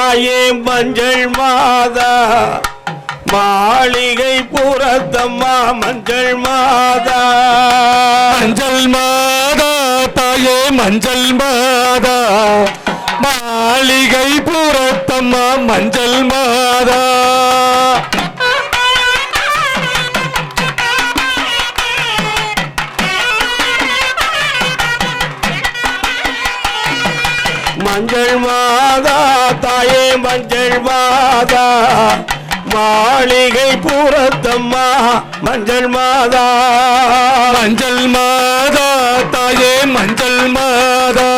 தாயே மஞ்சள் மாதா மாளிகை புறத்தம்மா மஞ்சள் மாதா. மஞ்சள் மாதா தாயே மஞ்சள் மாதா மாளிகை புறத்தம்மா மஞ்சள் மாதா. மஞ்சள் தாயே மஞ்சள் மாதா மாளிகை புறத்தம்மா மஞ்சள் மாதா மஞ்சள் மாதா தாயே மஞ்சள் மாதா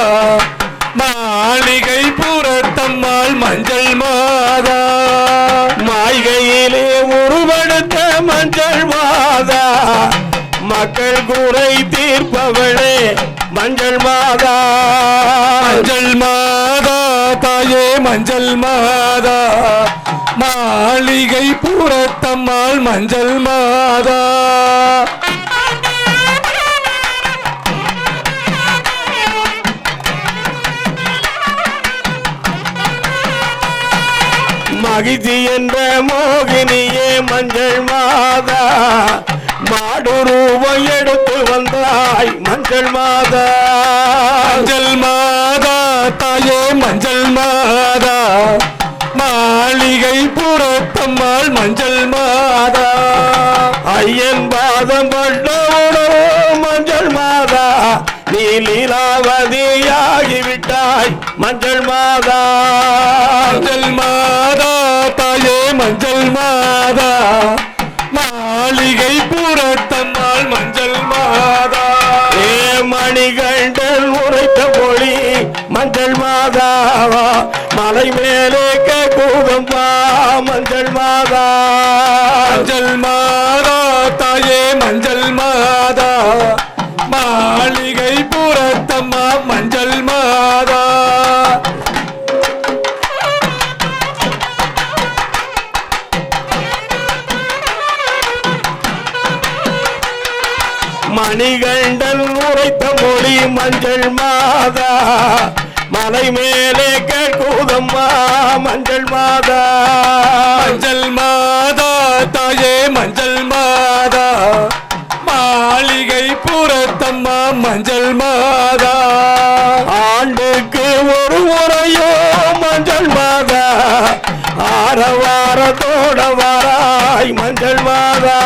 மாளிகை புறத்தம்மாள் மஞ்சள் மாதா மாய்கையிலே உருவெடுத்த மஞ்சள் மாதா மக்கள் குறை தீர்ப்பவளே மஞ்சள் மாதா மஞ்சள் மாதா மஞ்சள் மாதா மாளிகை புறத்தம்மாள் மஞ்சள் மாதா. மகிழ்ச்சி என்ற மோகினியே மஞ்சள் மாதா. மாடு ரூபம் எடுத்து வந்தாய் மஞ்சள் மாதா. மஞ்சள் மாதா. புறத்தம்மாள் மஞ்சள் மாதா. ஐயன் பாதம் பட்டவனோ மஞ்சள் மாதா. நீ லீலாவதியாகிவிட்டாய் மஞ்சள் மாதா. மஞ்சள் மாதா தாயே மஞ்சள் மாதா. மாளிகை புறத்தம்மாள் மஞ்சள் மாதா. ஏ மணிகண்டல் உரைத்த மொழி மஞ்சள் மாதாவா. மலை மேலே மாதா மஞ்சள் மாதா தாயே மஞ்சள் மாதா. மாளிகை புறத்தம்மா மஞ்சள் மாதா. மணிகண்டன் உரைத்த மொழி மஞ்சள் மாதா. மலை மேலே கூதம்பா மஞ்சள் மாதா. மஞ்சள் மாதா தாயே மஞ்சள் மாதா. மாளிகை புறத்தம்மா மஞ்சள் மாதா. ஆண்டுக்கு ஒரு முறையோ மஞ்சள் மாதா. ஆரவாரத்தோட வாராய் மஞ்சள் மாதா.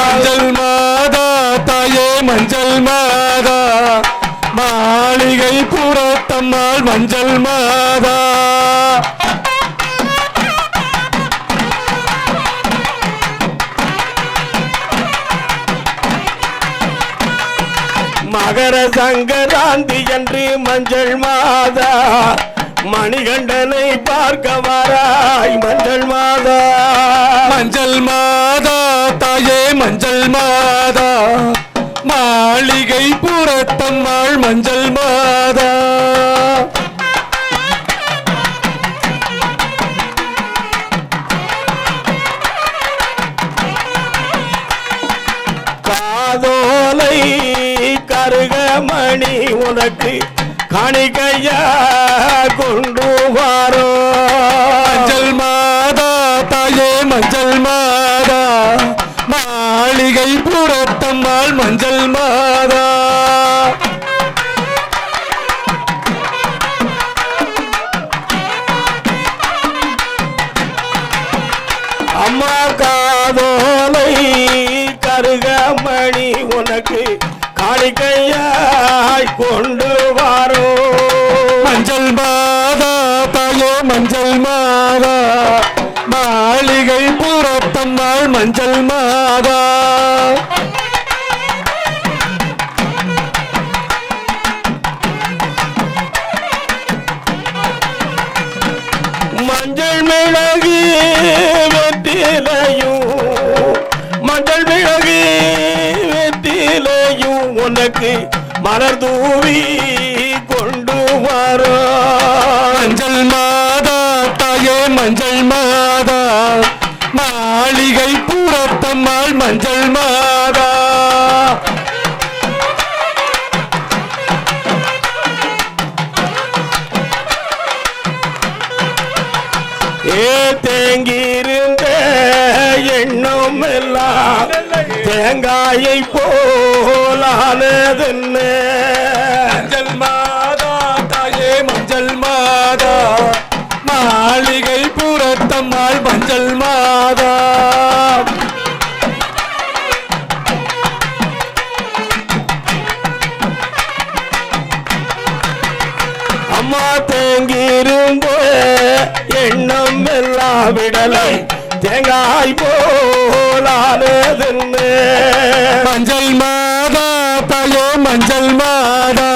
மஞ்சள் மாதா தாயே மஞ்சள் மாதா. மாளிகை புறத்தம்மாள் மஞ்சள் மாதா. மகர சங்கராந்தி என்று மஞ்சள் மாதா. மணிகண்டனை பார்க்க வாராய் மஞ்சள் மாதா. மஞ்சள் மாதா தாயே மஞ்சள் மாதா. மாளிகை புறத்தம்மாள் மஞ்சள் மாதா. கருகமணி உனக்கு காணிக்கையா கொண்டு வாரோ. மஞ்சள் மாதா தாயே மஞ்சள் மாதா மாளிகை புறத்தம்மாள் மஞ்சள் மாதா. அம்மா காதோலை கருகமணி உனக்கு காணிக்கையாய் கொண்டு வாரோ. மஞ்சள் மாதா தாயே மஞ்சள் மாதா. மாளிகை புறத்தம்மாள் மஞ்சள் மாதா. மஞ்சள் மிளகு வெற்றிலையும் மலர் தூவி கொண்டு வரோ. மஞ்சள் மாதா தாயே மஞ்சள் மாதா. மாளிகை புறத்தம்மாள் மஞ்சள் மாதா. ஏ தேங்கியிருந்த எண்ணம் எல்லாம் தேங்காயை போலானதுன்னு? மஞ்சள் மாதா தாயே மஞ்சள் மாதா. மாளிகை புறத்தம்மாள் மஞ்சள் மாதா. அம்மா தேங்கியிருந்த எண்ணம் எல்லாம் விடலை. தேங்காய் போலானதுன்னு மஞ்சள் மாதா தாயே மஞ்சள் மாதா.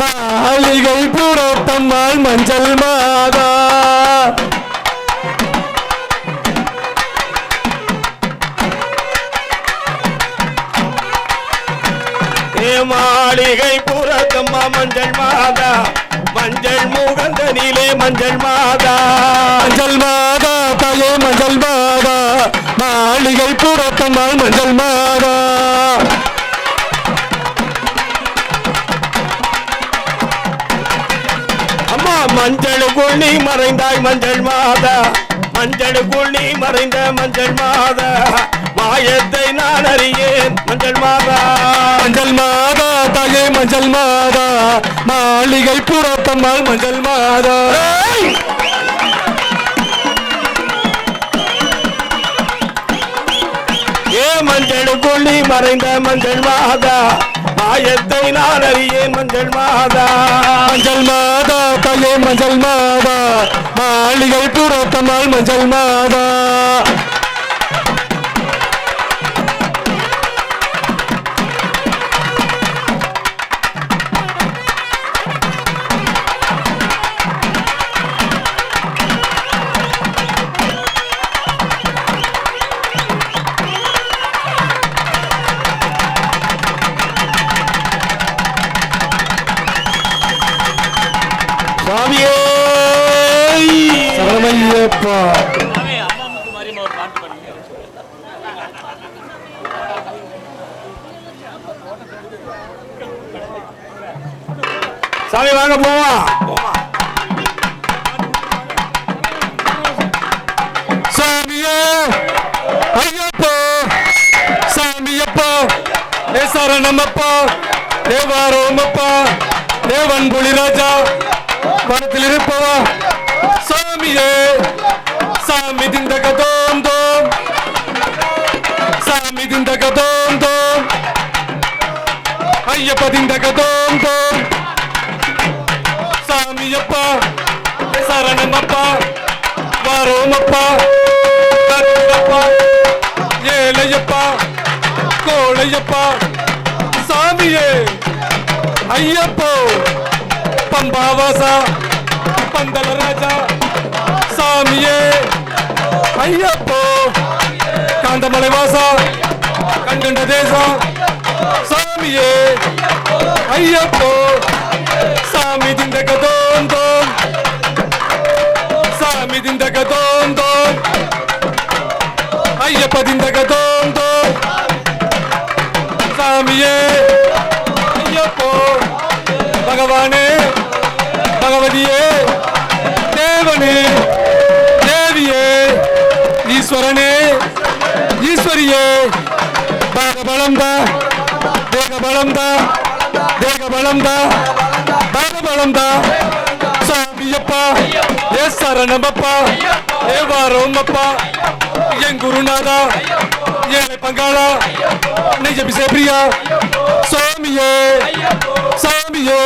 மாளிகை புறத்தம்மாள் மஞ்சள் மாதா. மாளிகை புறத்தம்மா மஞ்சள் மாதா. மஞ்சள் முகந்தனிலே மஞ்சள் மாதா. மஞ்சள் மாதா தாயே மஞ்சள் மாதா. மாளிகை புறத்தம்மாள் மஞ்சள் மாதா அம்மா மஞ்சளுக்குள் நீ மறைந்தாய் மஞ்சள் மாதா. மஞ்சளுக்குள் நீ மறைந்த மஞ்சள் மாதா. மாயத்தை நான் அறியேன் மஞ்சள் மாதா. மஞ்சள் மாதா தாயே மஞ்சள் மாதா. மாளிகை புறத்தம்மாள் மஞ்சள் மாதா. சொல்லி மறைந்த மஞ்சள் மாதா. மாயத்தை நான் அறியேன் மஞ்சள் மாதா. மஞ்சள் மாதா தாயே மஞ்சள் மாதா. மாளிகை புறத்தமால் மஞ்சள் மாதா. சுவாமியே சரணையப்பா சாமி வாங்க போவோம் சாமியே! ஐயப்பா! சாமியப்பா! சரணமப்பா தேவாரோமப்பா தேவன் புலிராஜா மனத்தில் இருப்பவா சாமியே சாமி திந்த கதோம் தோம் சாமி திந்த கதோம் தோம் ஐயப்ப திந்த கதோம் தோம் சாமியப்பா ஏ சரணமப்பா வாரோமப்பா கருப்பப்பா ஏழையப்பா கோழையப்பா. சாமியே ஐயப்போ பம்பாவாசா பந்தல தலராஜா சாமியே ஐயப்போ. காந்தமலை வாசா கண்கண்ட தேசம். சாமியே ஐயப்போ. சாமி திண்டக தோம் சாமி திண்டக தோம் ஐயப்ப திண்டக தோம் பலந்தா தேக பலந்தா பல பலந்தா சாமியப்பா ஏ சரணமப்பா ஏ வாரோமப்பா என் குருநாதா ஏழை பங்காளா நிஜ பிசேபிரியா சாமியே சாமியே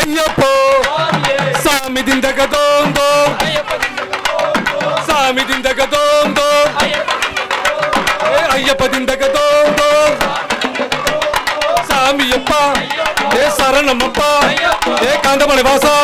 ஐயப்போ சாமி திண்டக தோந்தோ சாமி திண்டக தோந்தோ ஐயப்ப திண்டக தோந்தோ சாமியப்பா ஏ சரணமப்பா ஏ காந்தமலை வாசா